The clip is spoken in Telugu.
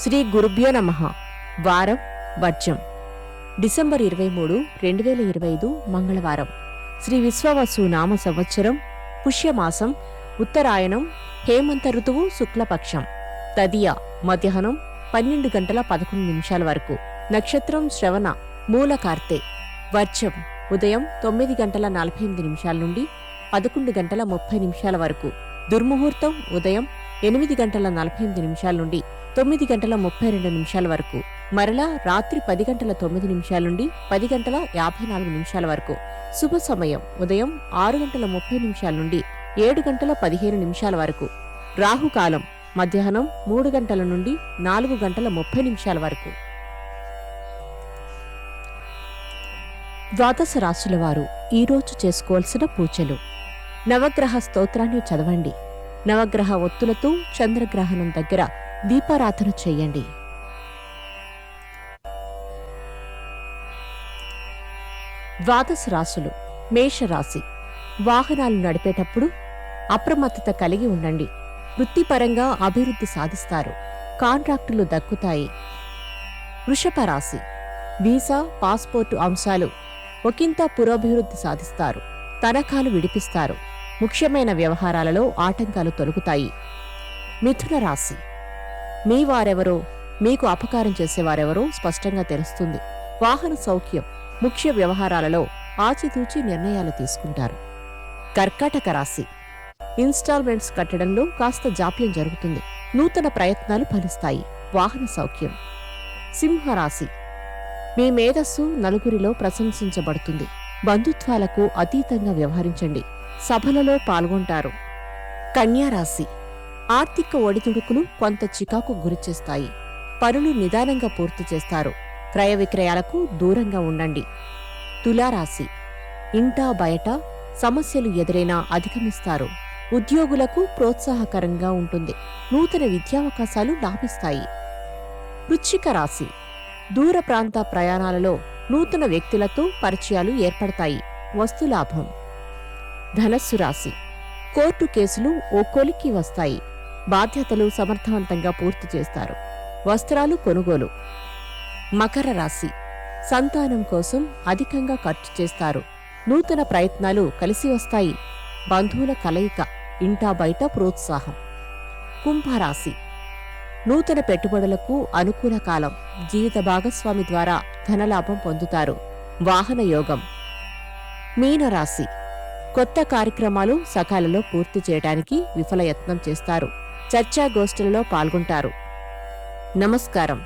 శ్రీ గురుభ్యో నమ. వారం వర్జం. డిసెంబర్ ఇరవై మూడు రెండు వేల ఇరవై ఐదు మంగళవారం. శ్రీ విశ్వవసు నామ సంవత్సరం పుష్యమాసం ఉత్తరాయణం హేమంత ఋతువు శుక్లపక్షం. తదియ మధ్యాహ్నం పన్నెండు గంటల పదకొండు నిమిషాల వరకు. నక్షత్రం శ్రవణ మూల కార్తె. వర్జం ఉదయం తొమ్మిది గంటల నలభై ఎనిమిది నిమిషాల నుండి పదకొండు గంటల ముప్పై నిమిషాల వరకు. దుర్ముహూర్తం ఉదయం ఎనిమిది గంటల నలభై ఎనిమిది నిమిషాల నుండి తొమ్మిది గంటల ముప్పై రెండు నిమిషాల వరకు మరలా రాత్రి పది గంటల తొమ్మిది నిమిషాల నుండి పది గంటల యాభై నాలుగు నిమిషాల వరకు. శుభ సమయం ఉదయం ఆరు గంటల ముప్పై నిమిషాల నుండి ఏడు గంటల పదిహేను నిమిషాల వరకు. రాహుకాలం మధ్యాహ్నం మూడు గంటల నుండి నాలుగు గంటల ముప్పై నిమిషాల వరకు. ద్వాదశ రాశుల వారు ఈరోజు చేసుకోవాల్సిన పూజలు. నవగ్రహ స్తోత్రాన్ని చదవండి. నవగ్రహ ఒత్తులతో చంద్రగ్రహణం దగ్గర దీపారాధన చేయండి. ద్వాదశ రాశులు మేషరాశి వాహనాలు నడిపేటప్పుడు అప్రమత్తత కలిగి ఉండండి. వృత్తిపరంగా అభివృద్ధి సాధిస్తారు. కాంట్రాక్టులు దక్కుతాయి. వృషభ రాశి. వీసా పాస్పోర్టు అంశాలు ఒకంత పురోభివృద్ధి సాధిస్తారు. తనఖాలు విడిపిస్తారు. ముఖ్యమైన వ్యవహారాలలో ఆటంకాలు తొలగుతాయి మిథున రాశి. మీ వారెవరో మీకు అపకారం చేసేవారెవరో స్పష్టంగా తెలుస్తుంది. వాహన సౌఖ్యం ముఖ్య వ్యవహారాలలో ఆచితూచి నిర్ణయాలు తీసుకుంటారు. కర్కాటక రాశి. ఇన్స్టాల్మెంట్స్ కట్టడంలో కాస్త జాప్యం జరుగుతుంది. నూతన ప్రయత్నాలు ఫలిస్తాయి. వాహన సౌఖ్యం. సింహరాశి. మీ మేధస్సు నలుగురిలో ప్రశంసించబడుతుంది. బంధుత్వాలకు అతీతంగా వ్యవహరించండి. సభలలో పాల్గొంటారు. కన్యారాశి ఆర్థిక ఒడిదుడుకులు కొంత చికాకు గురిచేస్తాయి పనులు నిదానంగా పూర్తి చేస్తారు. క్రయ విక్రయాలకు దూరంగా ఉండండి. తులారాశి ఇంటా బయట సమస్యలు ఎదురైనా అధిగమిస్తారు. ఉద్యోగులకు ప్రోత్సాహకరంగా ఉంటుంది. నూతన విద్యావకాశాలు లాభిస్తాయి. వృశ్చిక రాశి దూర ప్రాంత ప్రయాణాలలో నూతన వ్యక్తులతో పరిచయాలు ఏర్పడతాయి. వస్తులాభం ధనస్సు రాశి. కోర్టు కేసులు ఓ కొలిక్కి వస్తాయి. బాధ్యతలు సమర్థవంతంగా పూర్తి చేస్తారు. వస్త్రాలు కొనుగోలు. మకర రాశి. సంతానం కోసం అధికంగా ఖర్చు చేస్తారు. నూతన ప్రయత్నాలు కలిసి వస్తాయి. బంధువుల కలయిక ఇంటా బయట ప్రోత్సాహం. కుంభరాశి నూతన పెట్టుబడులకు అనుకూల కాలం. జీవిత భాగస్వామి ద్వారా ధనలాభం పొందుతారు. వాహన యోగం. మీనరాశి. కొత్త కార్యక్రమాలు సకాలలో పూర్తి చేయడానికి విఫలయత్నం చేస్తారు. చర్చాగోష్ఠులలో పాల్గొంటారు. నమస్కారం.